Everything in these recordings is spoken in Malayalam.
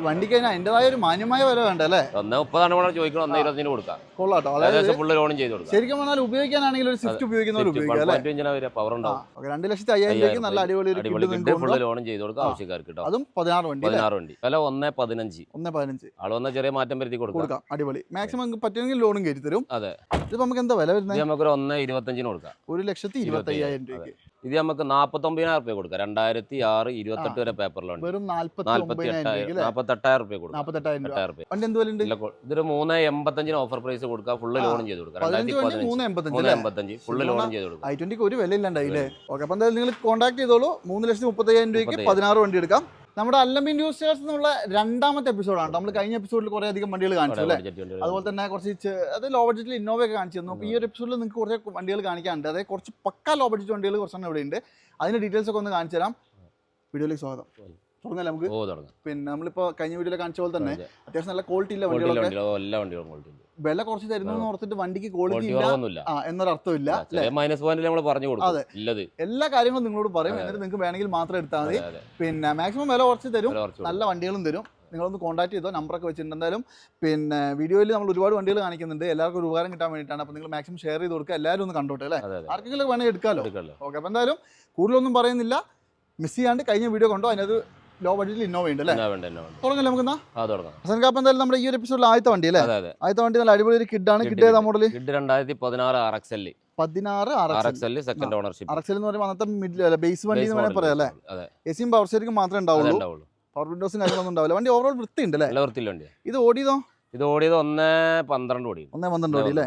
ഒരു വണ്ടിക്ക് അതിന് അതിന്റെതായ ഒരു മാന്യമായ വില വേണ്ട അല്ലേ? ഒന്ന് മുപ്പതാണ് കൂടെ ചോദിക്കണം ഒന്ന് ഇരുപത്തിന് കൊടുക്കാം. കൊള്ളാട്ടോ. അതായത് ഫുൾ ഫുള്ള് ലോണും ചെയ്ത് കൊടുക്കാം. ശരിക്കും പറഞ്ഞാൽ ഉപയോഗിക്കാനാണെങ്കിൽ ഒരു സ്വിഫ്റ്റ് ഉപയോഗിക്കുന്നവർ ഉപയോഗിക്കാം പവർ ഉണ്ടാവും. രണ്ട് ലക്ഷത്തി അയ്യായിരം രൂപയ്ക്ക് നല്ല അടിപൊളി ഒരു ഫുള്ള് ലോണും ചെയ്ത് കൊടുക്കാം ആവശ്യക്കാർക്ക് കേട്ടോ അതും പതിനാറ് വണ്ടി പതിനാറ് വണ്ടി. വില ഒന്ന് പതിനഞ്ച്. ഒന്ന് പതിനഞ്ച്. ആൾ വന്ന ചെറിയ മാറ്റം വരുത്തി കൊടുക്കാം. അടിപൊളി. മാക്സിമം പറ്റുമെങ്കിൽ ലോണും കയറ്റി തരും. അതെ. ഇതിപ്പോ നമുക്ക് എന്താ വില വരുന്നത് വരുന്നത് നമുക്കൊരു ഒന്ന് ഇരുപത്തഞ്ചിന് കൊടുക്കാം. ഒരു ലക്ഷത്തി ഇരുപത്തി അയ്യായിരം രൂപയ്ക്ക്. ഇത് നമുക്ക് നാൽപ്പത്തൊമ്പതിനായിരം റുപ്യ കൊടുക്കാം. രണ്ടായിരത്തി ആറ് ഇരുപത്തെട്ട് വരെ പേപ്പറിലുണ്ട്. വെറും റുപ്യ കൊടുക്കാം. നാൽപ്പത്തെട്ടായിരം റുപ്യ. ഉണ്ട് ഇതൊരു മൂന്ന് എൺപത്തഞ്ചിന് ഓഫർ പ്രൈസ് കൊടുക്കാം. ഫുള്ള് ലോൺ ലോണും ചെയ്ത് കൊടുക്കാം. രണ്ടായിരത്തി ഫുള്ള് ലോണും ചെയ്ത് കൊടുക്കാം. ഐ ട്വന്റിക്ക് ഒരു വില ഇല്ലാണ്ടായില്ലേ ഓക്കെ അപ്പം എന്തായാലും നിങ്ങൾ കോൺടാക്ട് ചെയ്തോളൂ. മൂന്ന് ലക്ഷത്തി മുപ്പത്തയ്യായിരം രൂപയ്ക്ക്. പതിനാറ് വണ്ടി എടുക്കാം. നമ്മുടെ അല്ലമ്പിൻ ന്യൂസ് എന്നുള്ള രണ്ടാമത്തെ എപ്പിസോഡാണ് നമ്മൾ കഴിഞ്ഞ എപ്പിസോഡിൽ കുറേ അധികം വണ്ടികൾ കാണിച്ചു അല്ലേ? അതുപോലെ തന്നെ കുറച്ച് അത് ലോ ബഡ്ജറ്റിൽ ഇന്നോവ ഒക്കെ കാണിച്ചു തന്നു. അപ്പോൾ ഈ ഒരു എപ്പിസോഡിൽ നിങ്ങൾക്ക് കുറച്ച് വണ്ടികൾ കാണിക്കാനുണ്ട്. അതായത് കുറച്ച് പക്ക ലോ ബഡ്ജറ്റ് വണ്ടികൾ കുറച്ചെണ്ണം ഇവിടെ ഉണ്ട് അതിന്റെ ഡീറ്റെയിൽസ് ഒക്കെ ഒന്ന് കാണിച്ചു തരാം. വീഡിയോയിലേക്ക് സ്വാഗതം. തുടങ്ങല്ലേ നമുക്ക്? ഓ തുടങ്ങാം. പിന്നെ നമ്മളിപ്പോ കഴിഞ്ഞ വീഡിയോയിൽ കാണിച്ച പോലെ തന്നെ അതെ. അത്യാവശ്യം നല്ല ക്വാളിറ്റി ഇല്ല വണ്ടികളൊക്കെ വണ്ടികളോ എല്ലാ വണ്ടികളും ക്വാളിറ്റി ഉണ്ട്. വില കുറച്ച് തരുന്നു എന്ന് ഓർത്തിട്ട് വണ്ടിക്ക് ക്വാളിറ്റി ഇല്ല. ആ എന്നൊരർത്ഥമില്ല മൈനസ് പോയിന്റ് നമ്മൾ പറഞ്ഞു അതെ. കൊടുക്കും ഇല്ലത്. എല്ലാ കാര്യങ്ങളും നിങ്ങളോട് പറയും. എന്നിട്ട് നിങ്ങൾക്ക് വേണമെങ്കിൽ മാത്രം എടുത്താൽ മതി. പിന്നെ മാക്സിമം വില കുറച്ച് തരും. നല്ല വണ്ടികളും തരും. നിങ്ങളൊന്ന് കോൺടാക്ട് ചെയ്തോ നമ്പറൊക്കെ വെച്ചിട്ടുണ്ട്. എന്തായാലും പിന്നെ വീഡിയോയിൽ നമ്മൾ ഒരുപാട് വണ്ടികൾ കാണിക്കുന്നുണ്ട്. എല്ലാവർക്കും ഒരു ഉപകാരം കിട്ടാൻ വേണ്ടിയിട്ടാണ്. അപ്പോൾ നിങ്ങൾ മാക്സിമം ഷെയർ ചെയ്ത് കൊടുക്കുക. എല്ലാവരും ഒന്ന് കണ്ടോട്ടെ അല്ലേ? ആർക്കെങ്കിലും വേണമെങ്കിൽ എടുക്കാമല്ലോ ഓക്കെ അപ്പോൾ എന്തായാലും കൂടുതലൊന്നും പറയുന്നില്ല. മിസ് ചെയ്യാണ്ട് കഴിഞ്ഞ വീഡിയോ കണ്ടോ? അതിനകത്ത് ലോ ബഡ്ജറ്റിൽ ഇന്നോവ ഉണ്ട് അല്ലേ? തുടങ്ങല്ലേ നമുക്ക് ഹസൻ കാപ്പ് എന്തായാലും നമ്മുടെ ഈ ഒരു എപ്പിസോഡിൽ ആദ്യത്തെ വണ്ടി അല്ലേ? ആദ്യത്തെ വണ്ടി നല്ല അടിപൊളി ഒരു കിഡാണ് കിഡ് ഏതാ മോഡൽ കിഡ് രണ്ടായിരത്തി പതിനാറ് ആർ എക്സ് എൽ പതിനാറ് സെക്കൻഡ് ഓണർഷിപ്പ് ആർ എക്സ് എന്ന് പറയുമ്പോൾ അന്നത്തെ മിഡിൽ ബേസ് വണ്ടി എന്ന് വേണമെങ്കിൽ പറയാം അല്ലേ? അതെ. എ പവർ മാത്രമേ ഉണ്ടാവുള്ളൂ. പവർ വിൻഡോസും കാര്യങ്ങളൊന്നും ഉണ്ടാവില്ല. വണ്ടി ഓവറോൾ വൃത്തി ഉണ്ട് അല്ലേ വണ്ടിയാ ഇത് ഓടിയതോ? ഇത് ഓടിയത് ഒന്ന് പന്ത്രണ്ട് ഓടി. ഒന്നേ പന്ത്രണ്ട് ഓടി അല്ലേ?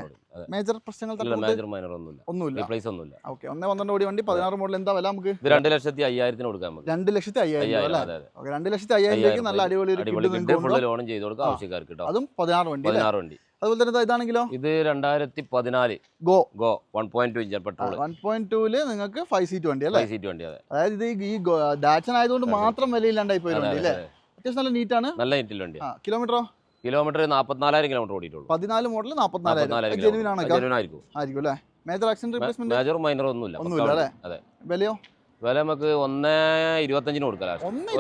മേജർ പ്രശ്നങ്ങൾ മേജർ മൈനർ ഒന്നുമില്ല. ഒന്നുമില്ല. റീപ്ലേസ് ഒന്നുമില്ല. ഓക്കെ ഒന്നേ പന്ത്രണ്ട് ഓടി വണ്ടി പതിനാറ് മോഡൽ എന്താ വില നമുക്ക്? ഇത് രണ്ട് ലക്ഷത്തി അയ്യായിരത്തിന് കൊടുക്കാൻ നമുക്ക് രണ്ട് ലക്ഷത്തി അയ്യായിരം അല്ലേ? ഓക്കെ രണ്ട് ലക്ഷത്തി അയ്യായിരം നല്ല അടിപൊളി ഒരു ഫുൾ ലോൺ ലോണും ചെയ്ത് കൊടുക്കാം ആവശ്യക്കാർക്ക് കേട്ടോ അതും പതിനാറ് വണ്ടി പതിനാറ് വണ്ടി. അതുപോലെ തന്നെ ഇതാ ഇതാണെങ്കിലോ? ഇത് രണ്ടായിരത്തി പതിനാല്. Go. Go one point two ഇഞ്ചർ petrol one point ടൂൽ നിങ്ങൾക്ക് ഫൈവ് സീറ്റ് വണ്ടി അല്ലേ? സീറ്റ് വണ്ടി അതെ. അതായത് ഇത് ഈ ഡാച്ചൻ ആയതുകൊണ്ട് മാത്രം വിലയില്ലാണ്ടായി പോയി വണ്ടി അല്ലേ? അത്യാവശ്യം നല്ല നീറ്റാണ് നല്ല നീറ്റിൽ വണ്ടി ആ കിലോമീറ്ററോ കിലോമീറ്റർ നാല്പത്തിനാലായിരം കിലോമീറ്റർ ഓടിയിട്ടുള്ളൂ. പതിനാല് മോഡൽ നാൽപ്പത്തിനാലായിരം ആയിരിക്കും. അല്ലേ major accident replacement major minor ഒന്നുമില്ല. ഒന്നുമില്ല അല്ലേ? അതെ. വിലയോ? വില നമുക്ക് ഒന്ന് ഇരുപത്തഞ്ചിന് കൊടുക്കാം. ഒന്ന്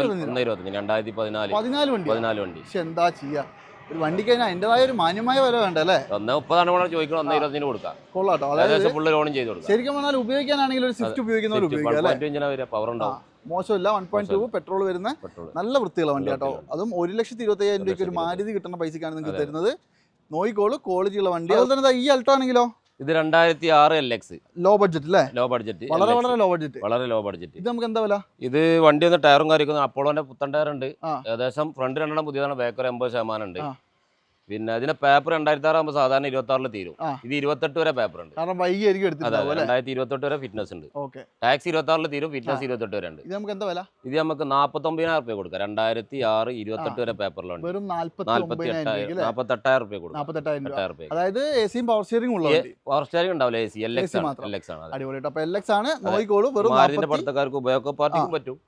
ഇരുപത്തഞ്ചിന്? രണ്ടായിരത്തി പതിനാല്. പതിനാല് വണ്ടി പതിനാല് വണ്ടി. എന്താ ചെയ്യാ? ഒരു വണ്ടിക്ക് അതിന് അതിന്റെതായ ഒരു മാന്യമായ വില വേണ്ട അല്ലേ? ഒന്ന് മുപ്പതാണ് കൂടെ ചോദിക്കണം ഒന്നേ ഇരുപത്തിന് കൊടുക്കാം. കൊള്ളാട്ടോ. അതായത് ഏകദേശം ഫുള്ള് ലോണും ചെയ്ത് കൊടുക്കാം. ശരിക്കും പറഞ്ഞാൽ ഉപയോഗിക്കാനാണെങ്കിൽ ഒരു സ്വിഫ്റ്റ് ഉപയോഗിക്കുന്നവർ അല്ലേ? പവർ ഉണ്ടാവും. മോശമില്ല വൺ പോയിന്റ് ടു പെട്രോൾ വരുന്ന നല്ല വൃത്തിയുള്ള വണ്ടി കേട്ടോ അതും ഒരു ലക്ഷത്തി ഇരുപത്തി അയ്യായിരം രൂപയ്ക്ക് ഒരു മാരുതി കിട്ടുന്ന പൈസക്കാണ് നിങ്ങൾക്ക് തരുന്നത്. നോയിക്കോളൂ ക്വാളിറ്റി ഉള്ള വണ്ടി. അതുപോലെ തന്നെ ഈ അൾട്ടോ ആണെങ്കിലോ? ഇത് രണ്ടായിരത്തി ആറ് എൽ എക്സ് ലോ ബഡ്ജറ്റ് അല്ലേ ലോ ബഡ്ജറ്റ് വളരെ വളരെ ലോ ബഡ്ജറ്റ് വളരെ ലോ ബഡ്ജറ്റ് ഇത് നമുക്ക് എന്താ വില? ഇത് വണ്ടി ഒന്ന് ടയറും കാര്യമൊക്കെ അപ്പോളോന്റെ പുത്തൻ ടയർ ഉണ്ട്. ഏകദേശം ഫ്രണ്ട് രണ്ടെണ്ണം പുതിയതാണ് ബാക്ക് ഒരു എൺപത് ശതമാനം ഉണ്ട്. പിന്നെ അതിന്റെ പേപ്പർ രണ്ടായിരത്തി ആറാകുമ്പോൾ സാധാരണ ഇരുപത്തി ആറിൽ തീരും ഇത് ഇരുപത്തെട്ട് വരെ പേപ്പർ ഉണ്ട്. രണ്ടായിരത്തി ഇരുപത്തെട്ട് വരെ ഫിറ്റ്നസ് ഉണ്ട്. ടാക്സ് ഇരുപത്തി ആറിൽ തീരും ഫിറ്റ്നസ് ഇരുപത്തെട്ട് വരെ ഉണ്ട്. ഇത് നമുക്ക് എന്താ വില? ഇത് നമുക്ക് നാൽപ്പത്തൊമ്പതിനായിരം റുപ്യ കൊടുക്കാം. രണ്ടായിരത്തി ആറ് ഇരുപത്തെട്ട് വരെ പേപ്പറിലുണ്ട് നാല്പത്തി എട്ടായിരം റുപ്യ കൊടുക്കും. രൂപ. അതായത് എസിയും പവർ സ്റ്റിയറിംഗ് പവർ സ്റ്റിയറിംഗ് ഉണ്ടാവില്ല. എ സി എൽ എക്സ് ആണ്. എൽ എക്സ് ആണ്. അടിപൊളി അപ്പൊ എൽ എക്സ് ആണ്. നോയിക്കോളൂ വെറും പഠിത്തക്കാർക്ക് ഉപയോഗ പാർട്ടിക്കും പറ്റും.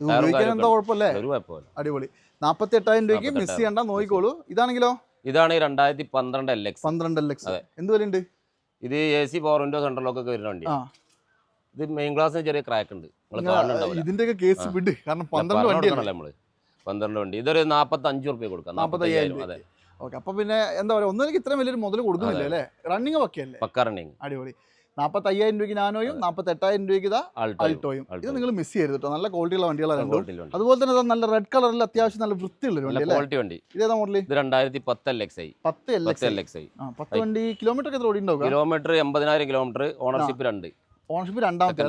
ഉപയോഗിക്കാൻ എന്താ കുഴപ്പമില്ലേ? ഒരു കുഴപ്പമില്ല. അടിപൊളി. നാപ്പത്തി എട്ടായിരം രൂപയ്ക്ക് മിസ് 48,000 ചെയ്യണ്ട നോക്കിക്കോളൂ ഇതാണെങ്കിലോ? ഇതാണ് ഈ രണ്ടായിരത്തി പന്ത്രണ്ട് എൽ എക്സ് പന്ത്രണ്ട് എൽ എക്സ് എന്ത് വിലയുണ്ട്? ഇത് A C power window central lock ഒക്കെ വരുന്ന വണ്ടി ഇത് മെയിൻ ക്ലാസ്സിന് ചെറിയ ക്രാക്ക് ഉണ്ട്. നിങ്ങൾ ഇതിന്റെ ഒക്കെ കേസ് വിട്. കാരണം പന്ത്രണ്ട് പറഞ്ഞ് വണ്ടി കൊടുക്കണല്ലോ നമ്മൾ. പന്ത്രണ്ട് വണ്ടി. ഇതൊരു നാപ്പത്തി അഞ്ച് റുപ്യ കൊടുക്കാം. നാപ്പത്തയ്യായിരം അതെ. ഓക്കെ. അപ്പൊ പിന്നെ എന്താ പറയുക ഒന്നും എനിക്ക് ഇത്രയും വലിയൊരു മുതൽ കൊടുക്കുന്നില്ല അല്ലേ റണ്ണിങ് ഒക്കെ അല്ലേ? പക്ക റണ്ണിങ് അടിപൊളി. നാൽപ്പത്തി അയ്യായിരം രൂപയ്ക്ക് നാനോയും നാൽപ്പത്തി എട്ടായിരം രൂപയ്ക്ക് ഇതാ അൾട്ടോയും. ഇത് നിങ്ങൾ മിസ് ചെയ്യരുത് കേട്ടോ നല്ല ക്വാളിറ്റിയുള്ള വണ്ടികളാണ് രണ്ടും അതുപോലെ തന്നെ നല്ല റെഡ് കളറിൽ അത്യാവശ്യം നല്ല വൃത്തിയുള്ള വണ്ടി ക്വാളിറ്റി വണ്ടി. ഇതേതാ മോഡൽ ഇത് രണ്ടായിരത്തി പത്ത് എൽ എക്സ് ഐ പത്ത് L X L X I പത്ത് വണ്ടി കിലോമീറ്റർ ഒക്കെ ഓടി ഉണ്ടാവും കിലോമീറ്റർ എൺപതിനായിരം കിലോമീറ്റർ ഓണർഷിപ്പ് രണ്ട്. ഓണർഷിപ്പ് രണ്ടാമത്തെ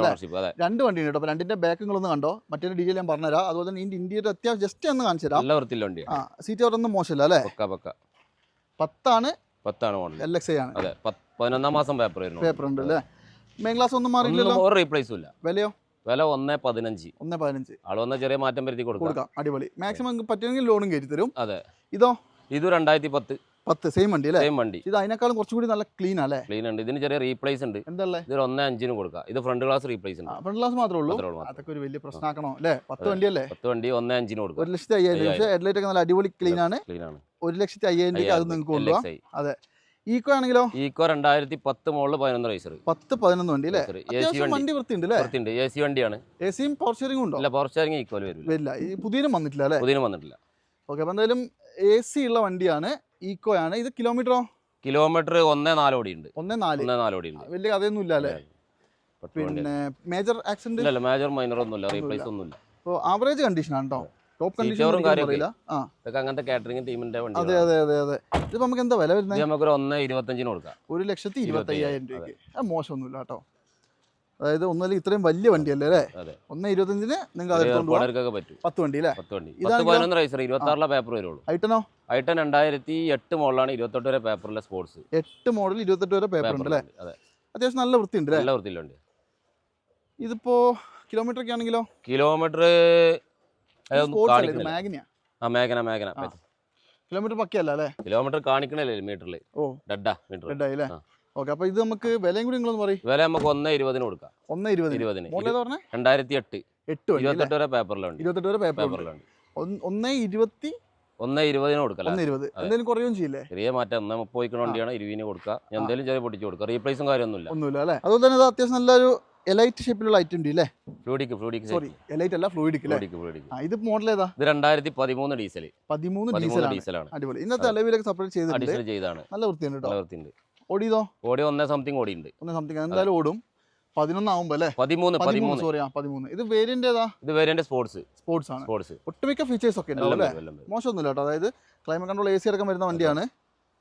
രണ്ട് വണ്ടിയുണ്ട് കേട്ടോ അപ്പോൾ രണ്ടിന്റെ ബാക്കുകൾ ഒന്ന് കണ്ടോ? മറ്റേ ഡീറ്റെയിൽ ഞാൻ പറഞ്ഞുതരാം. അതുപോലെ തന്നെ ഇതിന്റെ ഇന്ത്യയുടെ അത്യാവശ്യം ജസ്റ്റ് ഒന്ന് കാണിച്ചു തരാം സീറ്റ് കവറൊന്നും മോശമില്ല അല്ലേ? പത്താണ് പത്താണ് മോഡൽ എൽ എക്സ് ആണ്. അതെ പതിനൊന്നാം മാസം പേപ്പർ വരുന്നു പേപ്പർ ഉണ്ട് അല്ലേ മെയിൻ ക്ലാസ് ഒന്നും മാറിയില്ലല്ലോ? ഒരു റീപ്ലേസും ഇല്ല. വിലയോ? വില ഒന്ന് പതിനഞ്ച്. ഒന്ന് പതിനഞ്ച്. ആൾ വന്ന ചെറിയ മാറ്റം വരുത്തി കൊടുക്കാം. അടിപൊളി. മാക്സിമം പറ്റുമെങ്കിൽ ലോണും കയറ്റി തരും. അതെ. ഇതോ? ഇത് രണ്ടായിരത്തി പത്ത്. പത്ത്. സെയിം വണ്ടി അല്ലേ? സെയിം വണ്ടി. ഇത് അതിനേക്കാളും കുറച്ചുകൂടി നല്ല ക്ലീൻ അല്ലേ ക്ലീൻ ഉണ്ട്. ഇതിന് ചെറിയ റീപ്ലേസ് ഉണ്ട്. എന്താ ഇതിൽ ഇത് ഒന്ന് അഞ്ചിന് കൊടുക്കാം. ഇത് ഫ്രണ്ട് ഗ്ലാസ് റീപ്ലേസ് ഉണ്ട്. ഫ്രണ്ട് ക്ലാസ് മാത്രമേ ഉള്ളൂ. അതൊക്കെ ഒരു വലിയ പ്രശ്നമാക്കണോ അല്ലേ? പത്ത് വണ്ടി അല്ലേ? പത്ത് വണ്ടി ഒന്ന് അഞ്ചിന് കൊടുക്കാം. ഒരു ലക്ഷത്തി അയ്യായിരം പക്ഷേ ഹെഡ്ലൈറ്റ് ഒക്കെ നല്ല അടിപൊളി ക്ലീൻ ആണ്. ക്ലീൻ ആണ്. ഒരു ലക്ഷത്തി അയ്യായിരം രൂപ അത് നിങ്ങൾക്ക് കൊണ്ടുപോകാം അതെ. ഈക്കോ ആണെങ്കിലോ? ഈക്കോ രണ്ടായിരത്തി പത്ത് മുകളിൽ പതിനൊന്ന് റൈസർ പത്ത് പതിനൊന്ന് വണ്ടി അല്ലേ? അത്യാവശ്യം വണ്ടി. വൃത്തിയുണ്ട് അല്ലേ? വൃത്തിയുണ്ട്. എ സി വണ്ടിയാണ്. എ സിയും പവർ ഉണ്ടോ? അല്ല പവർ ഈക്കോ വരില്ല. വരില്ല. ഈ പുതിയനും വന്നിട്ടില്ല അല്ലേ? പുതിയനും വന്നിട്ടില്ല. ഓക്കെ അപ്പോൾ എന്തായാലും എ സി ഉള്ള വണ്ടിയാണ് ഈക്കോ ആണ്. ഇത് കിലോമീറ്ററോ? കിലോമീറ്റർ ഒന്നേ നാല് ഓടി ഉണ്ട് ഒന്നേ നാല്. ഒന്നേ നാല് ഓടി ഉണ്ട് വലിയ കഥയൊന്നും ഇല്ല അല്ലേ പിന്നെ മേജർ ആക്സിഡന്റ് ഇല്ല മേജർ മൈനർ ഒന്നുമില്ല റീപ്ലേസ് ഒന്നുമില്ല. അപ്പോൾ ആവറേജ് കണ്ടീഷൻ ആണ് കേട്ടോ ടോപ്പ് കണ്ടീഷൻ അങ്ങനത്തെ കാറ്ററിംഗ് ടീമിന്റെ അതെ വണ്ടി അതെ അതെ അതെ ഇതിപ്പോൾ നമുക്ക് എന്താ വില വരുന്നത് നമുക്ക് ഒരു ഒന്ന് ഇരുപത്തഞ്ചിന് കൊടുക്കാം. ഒരു ലക്ഷത്തി ഇരുപത്തി അയ്യായിരം രൂപയ്ക്ക്. മോശമൊന്നുമില്ല കേട്ടോ. അതായത് ഒന്നല്ല ഇത്രയും വലിയ വണ്ടിയല്ലേ അല്ലേ? അതെ. ഒന്ന് ഇരുപത്തഞ്ചിന് നിങ്ങൾക്ക് പത്ത് വണ്ടി അല്ലേ? പത്ത് വണ്ടി. പതിനൊന്ന് റൈസർ ഇരുപത്തി ആറിലെ പേപ്പർ വരുള്ളൂ. ഐട്ടനോ? ഐട്ടൻ രണ്ടായിരത്തി എട്ട് മോഡലാണ് ഇരുപത്തെട്ട് വരെ പേപ്പറിലെ സ്പോർട്സ് എട്ട് മോഡൽ ഇരുപത്തെട്ട് വരെ പേപ്പർ ഉണ്ട് അല്ലേ അതെ. അത്യാവശ്യം നല്ല വൃത്തിയുണ്ട് നല്ല വൃത്തിയിലുണ്ട്. ഇതിപ്പോ കിലോമീറ്റർ ഒക്കെ ആണെങ്കിലോ കിലോമീറ്റർ ആ മേഘന മേഘന. ആ. കിലോമീറ്റർ പക്കയല്ല അല്ലേ? കിലോമീറ്റർ കാണിക്കണല്ലേ മീറ്ററിൽ ഓ. ഡഡാ മീറ്റർ. ഓക്കെ അപ്പൊ ഇത് നമുക്ക് വിലയും കൂടി നിങ്ങളൊന്ന് പറയും. വില നമുക്ക് ഒന്ന് ഇരുപതിന് കൊടുക്കാം. ഒന്ന് ഇരുപത് ഇരുപതിന്. രണ്ടായിരത്തി എട്ട് എട്ട് ഇരുപത്തെട്ട് വരെ പേപ്പറിലുണ്ട് ഇരുപത്തെട്ട് വരെ പേപ്പറിലുണ്ട് ഒന്ന് ഇരുപത്തി ഒന്ന് ഇരുപതിന് കൊടുക്കാം ഒന്ന് ഇരുപത്. എന്തെങ്കിലും കുറയും ചെയ്യില്ലേ? ചെറിയ മാറ്റം. ഒന്ന് മുപ്പത് വണ്ടിയാണ് ഇരുപതിന് കൊടുക്കുക. എന്തെങ്കിലും ചെറിയ പൊട്ടിച്ച് കൊടുക്കുക റീപ്ലേസും കാര്യമൊന്നുമില്ല. ഒന്നുമില്ല അല്ലേ? അതുപോലെ തന്നെ അത്യാവശ്യം നല്ലൊരു എലൈറ്റ് ഷേപ്പിലുള്ള ഐറ്റം ഉണ്ട് അല്ലേ ഫ്ലൂഡിക്ക് ഫ്ലൂഡിക്ക് സോറി എലൈറ്റ് അല്ല ഫ്ലൂയിഡിക്ക് ഫ്ലൂഡിക്ക് ഫ്ലൂഡിക്ക് ആ ഇത് മോഡൽ ഏതാ? ഇത് രണ്ടായിരത്തി പതിമൂന്ന് ഡീസൽ പതിമൂന്ന് ഡീസൽ ഡീസലാണ് ഡീസലാണ് അടിപൊളി. ഇന്നത്തെ അലവിലൊക്കെ സെപ്പറേറ്റ് ചെയ്തിട്ടുണ്ട്. ചെയ്താണ് നല്ല വൃത്തിയുണ്ട് ട്ടോ. നല്ല വൃത്തിയുണ്ട്. ഓടിയോ ഓടി ഒന്നേ സംതിങ് ഓടി ഉണ്ട് ഒന്നേ സംതിങ് എന്തായാലും ഓടും. പതിനൊന്നാവുമ്പോ അല്ലേ? പതിമൂന്ന് പതിമൂന്ന് സോറി പതിമൂന്ന്. ഇത് വേരിയന്റ് ഏതാ? ഇത് വേരിയന്റ് സ്പോർട്സ് സ്പോർട്സ് ആണ്. സ്പോർട്സ് ഒട്ടുമിക്ക ഫീച്ചേഴ്സ് ഒക്കെ ഉണ്ടാവും അല്ലേ. മോശമൊന്നുമില്ല കേട്ടോ അതായത് ക്ലൈമറ്റ് കൺട്രോൾ എ സി അടക്കം വരുന്ന വണ്ടിയാണ്.